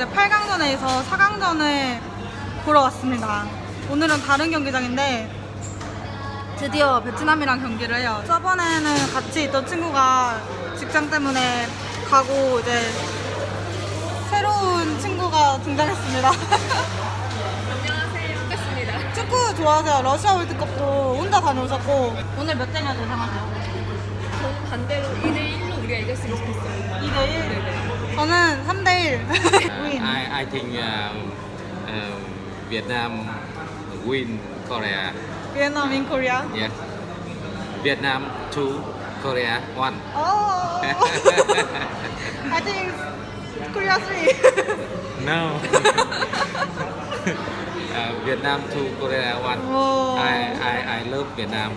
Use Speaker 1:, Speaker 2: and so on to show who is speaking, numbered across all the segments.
Speaker 1: 이제 8강전에서 4강전을 보러 왔습니다. 오늘은 다른 경기장인데 드디어 베트남이랑 경기를 해요. 저번에는 같이 있던 친구가 직장 때문에 가고 이제 새로운 친구가 등장했습니다.
Speaker 2: 안녕하세요. 반갑습니다.
Speaker 1: 축구 좋아하세요? 러시아 월드컵도 혼자 다녀오셨고 오늘 몇 대냐 예상하세요?
Speaker 2: 저는 반대로 2대1로 우리가 이겼으면 좋겠어요.
Speaker 1: 2대1? 저는 3대1 우인
Speaker 3: I I think um, um, Vietnam win Korea.
Speaker 1: 비엔남 인 코리아
Speaker 3: Yes. Vietnam two, Korea one.
Speaker 1: 어 I think Korea 3
Speaker 3: No. uh, Vietnam two, Korea one.
Speaker 1: 오.
Speaker 3: I, I I love Vietnam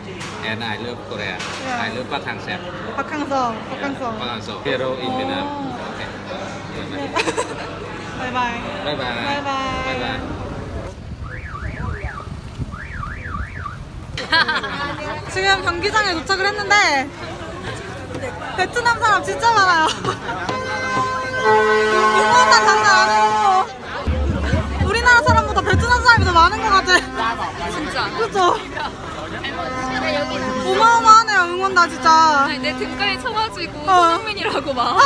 Speaker 3: and I love Korea.
Speaker 1: Yeah.
Speaker 3: I love Park Hang-seo.
Speaker 1: 박항서 박항서
Speaker 3: Park Hang-seo. Hero in Vietnam.
Speaker 1: 바이바이
Speaker 3: Bye bye. Bye bye.
Speaker 1: 바이바이.
Speaker 3: Bye bye.
Speaker 1: 지금 경기장에 도착을 했는데 베트남 사람 진짜 많아요. 응원단 장난 아니고 우리나라 사람보다 베트남 사람이 더 많은 것 같아.
Speaker 2: 진짜.
Speaker 1: 그죠? 어마어마 하네요 응원단 진짜.
Speaker 2: 아니, 내 등가에 쳐가지고
Speaker 1: 어.
Speaker 2: 손흥민이라고 막.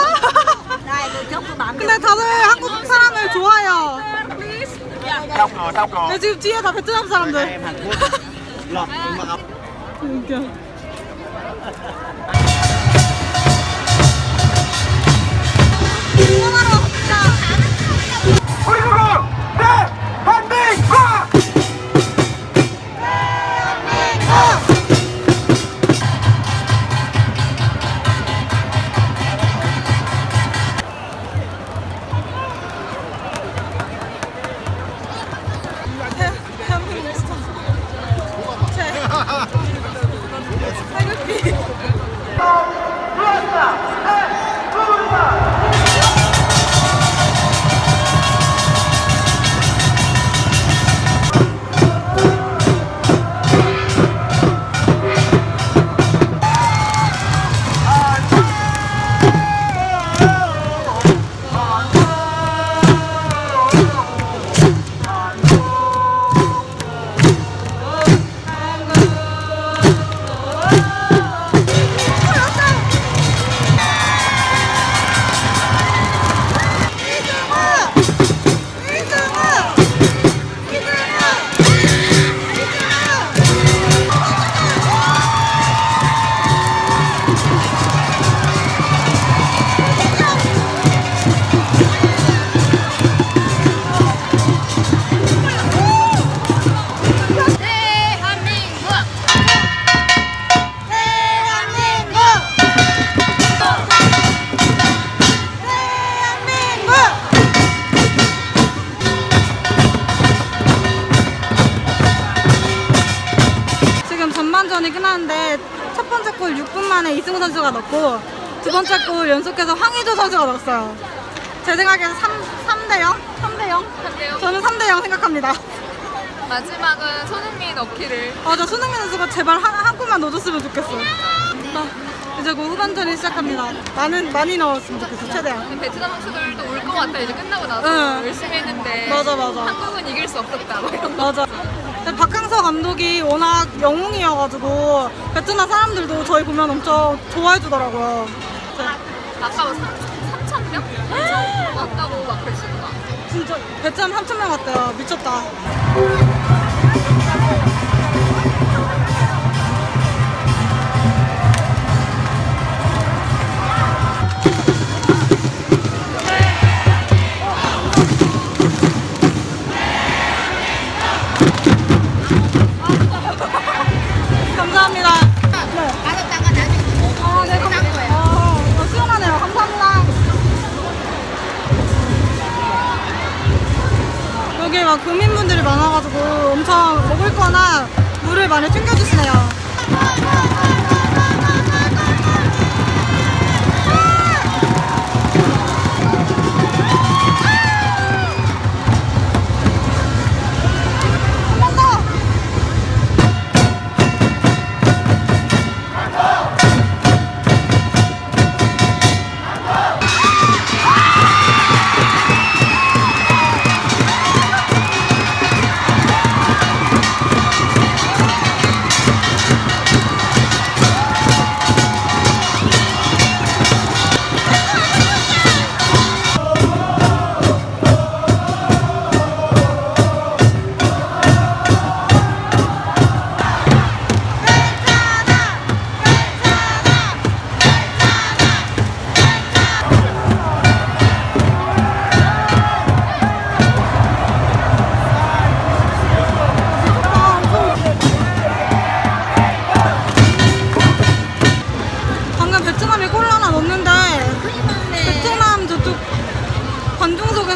Speaker 1: 근데 다들 한국 사람을 좋아해요.
Speaker 4: Tóc.
Speaker 1: 근데 지금 뒤에 다 베트남 사람들.
Speaker 4: Hàn Quốc lọt nhưng mà ập
Speaker 1: 웃겨. 응원하러 왔습니다. 번째 골 6분 만에 이승우 선수가 넣고 두 번째 골 연속해서 황의조 선수가 넣었어요. 제 생각에는 3, 3대 0? 3대 0?
Speaker 2: 한데요.
Speaker 1: 저는 3대 0 생각합니다.
Speaker 2: 마지막은 손흥민 넣기를.
Speaker 1: 맞아, 손흥민 선수가 제발 한, 한 골만 넣어줬으면 좋겠어. 아, 이제 곧 후반전이 시작합니다. 나는 많이 넣었으면 좋겠어, 최대한.
Speaker 2: 베트남 선수들도 올 것 같아. 이제 끝나고 나서
Speaker 1: 응.
Speaker 2: 열심히 했는데.
Speaker 1: 맞아, 맞아.
Speaker 2: 한국은 이길 수 없었다. 뭐 이런 거.
Speaker 1: 맞아. 근데 박항서 감독이 워낙 영웅이어가지고 베트남 사람들도 저희 보면 엄청 좋아해주더라고요.
Speaker 2: 아까 뭐 3천 명? 왔다고 막 그러시더라.
Speaker 1: 진짜 베트남 3천 명 왔대요. 미쳤다. 많아가지고 엄청 먹을 거나 물을 많이 챙겨주시네요.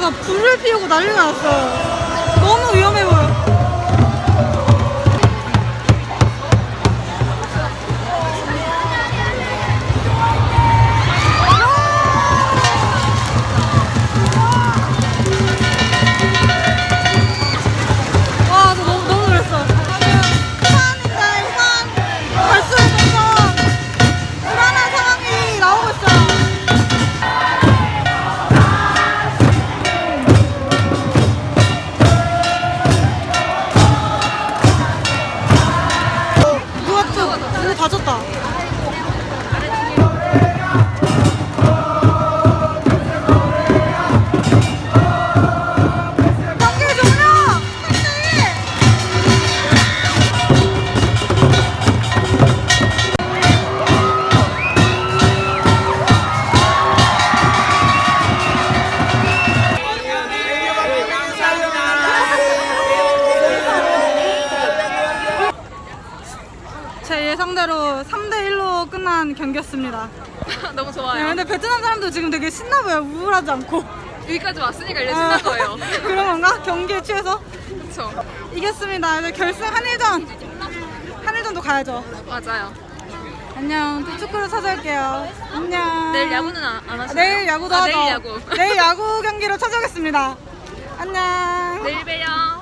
Speaker 1: 불을 피우고 난리가 났어요. 너무 위험해 보여. 好。 제 예상대로 3대1로 끝난 경기였습니다.
Speaker 2: 너무
Speaker 1: 네,
Speaker 2: 좋아요.
Speaker 1: 근데 베트남 사람들 지금 되게 신나 보여. 우울하지 않고.
Speaker 2: 여기까지 왔으니까 이제 신난 거예요.
Speaker 1: 그런 건가? 경기에 취해서?
Speaker 2: 그렇죠.
Speaker 1: 이겼습니다. 이제 결승 한일전. 한일전도 가야죠.
Speaker 2: 맞아요.
Speaker 1: 안녕. 또 축구로 찾아올게요. 안녕.
Speaker 2: 내일 야구는 안, 안 하시나요?
Speaker 1: 내일 야구도
Speaker 2: 아,
Speaker 1: 하죠.
Speaker 2: 내일 야구.
Speaker 1: 내일 야구 경기로 찾아오겠습니다. 안녕.
Speaker 2: 내일 봬요.